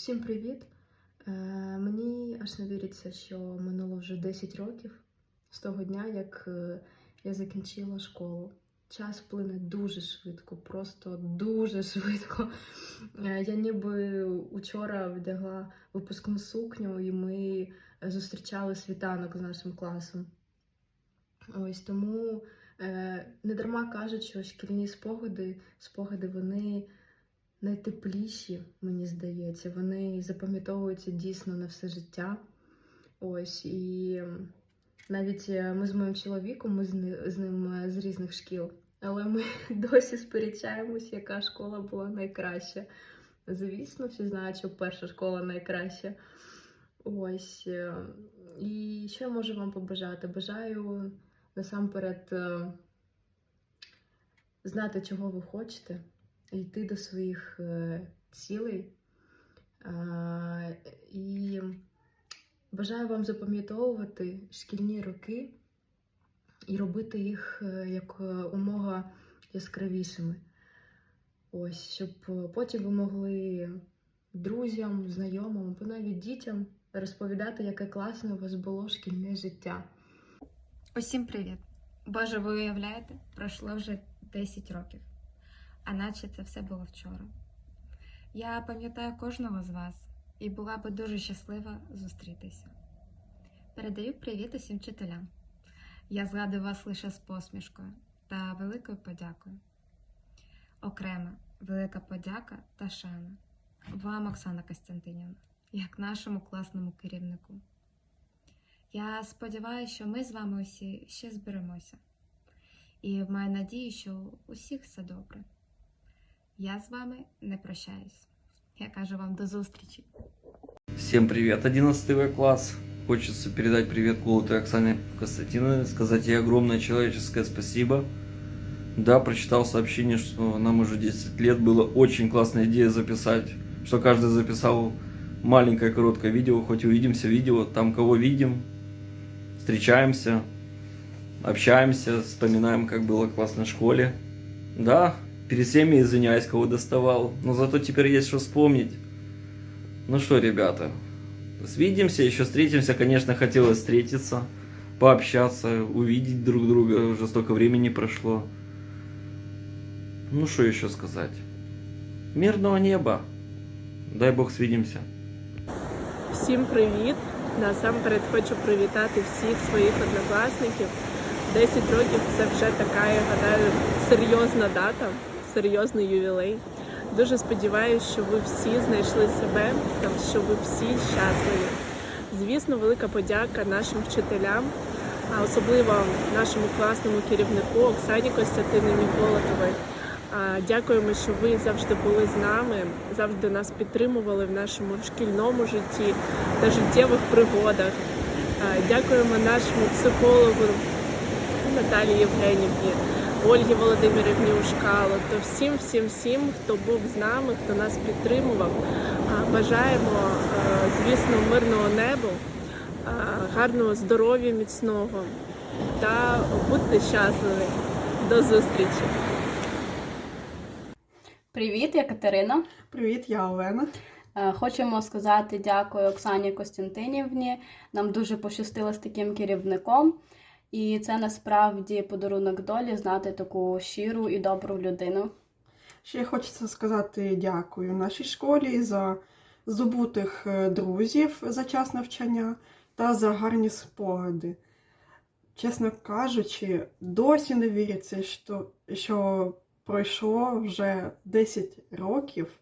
Всім привіт! Е, мені аж не віриться, що минуло вже 10 років з того дня, як е, я закінчила школу. Час плине дуже швидко, просто дуже швидко. Е, я ніби учора вдягла випускну сукню, і ми зустрічали світанок з нашим класом. Ось тому е, не дарма кажуть, що шкільні спогади, спогади вони найтепліші, мені здається. Вони запам'ятовуються дійсно на все життя. Ось і навіть е, ми з моїм чоловіком, ми з, ним е, з різних шкіл, але ми досі сперечаємось, яка школа була найкраща. Звісно, всі знають, що перша школа найкраща. Ось. е, І що я можу вам побажати? Бажаю насамперед знати, чого ви хочете, йти до своїх е, цілей. І бажаю вам запам'ятовувати шкільні роки і робити їх е, як е, умога яскравішими. Ось, щоб потім ви могли друзям, знайомим, або навіть дітям розповідати, яке класне у вас було шкільне життя. Усім привіт! Боже, ви уявляєте, пройшло вже 10 років, а наче це все було вчора. Я пам'ятаю кожного з вас і була би дуже щаслива зустрітися. Передаю привіт усім вчителям. Я згадую вас лише з посмішкою та великою подякою. Окрема велика подяка та шана вам, Оксана Костянтинівна, як нашому класному керівнику. Я сподіваюся, що ми з вами усі ще зберемося. І маю надію, що у всіх все добре. Я з вами не прощаюсь. Я кажу вам до зустрічі. Всем привет, 11 В класс. Хочется передать привет Колотой Оксане Константиновне, сказать ей огромное человеческое спасибо. Да, прочитал сообщение, что нам уже 10 лет было очень классная идея записать, что каждый записал маленькое короткое видео, хоть увидимся видео, там кого видим, встречаемся, общаемся, вспоминаем, как было классно в школе. Да, перед всеми извиняюсь, кого доставал, но зато теперь есть что вспомнить. Ну что, ребята, свидимся, еще встретимся. Конечно, хотелось встретиться, пообщаться, увидеть друг друга. Уже столько времени прошло. Ну что еще сказать? Мирного неба. Дай бог свидимся. Всім привіт! Насамперед хочу привітати всіх своїх однокласників. 10 років це вже така, я гадаю, серйозна дата, Серйозний ювілей. Дуже сподіваюся, що ви всі знайшли себе та що ви всі щасливі. Звісно, велика подяка нашим вчителям, а особливо нашому класному керівнику Оксані Костянтинівні Болотовій. Дякуємо, що ви завжди були з нами, завжди нас підтримували в нашому шкільному житті та життєвих пригодах. Дякуємо нашому психологу Наталії Євгенівні, Ольгі Володимирівні Ушкало, то всім, всім, всім, хто був з нами, хто нас підтримував. Бажаємо, е, звісно, мирного неба, гарного здоров'я міцного та будьте щасливі. До зустрічі! Привіт, я Катерина. Привіт, я Олена. Е, Хочемо сказати дякую Оксані Костянтинівні. Нам дуже пощастило з таким керівником. І це насправді подарунок долі знати таку щиру і добру людину. Ще хочеться сказати дякую нашій школі за здобутих е, друзів за час навчання та за гарні спогади. Чесно кажучи, досі не віриться, що, що пройшло вже 10 років.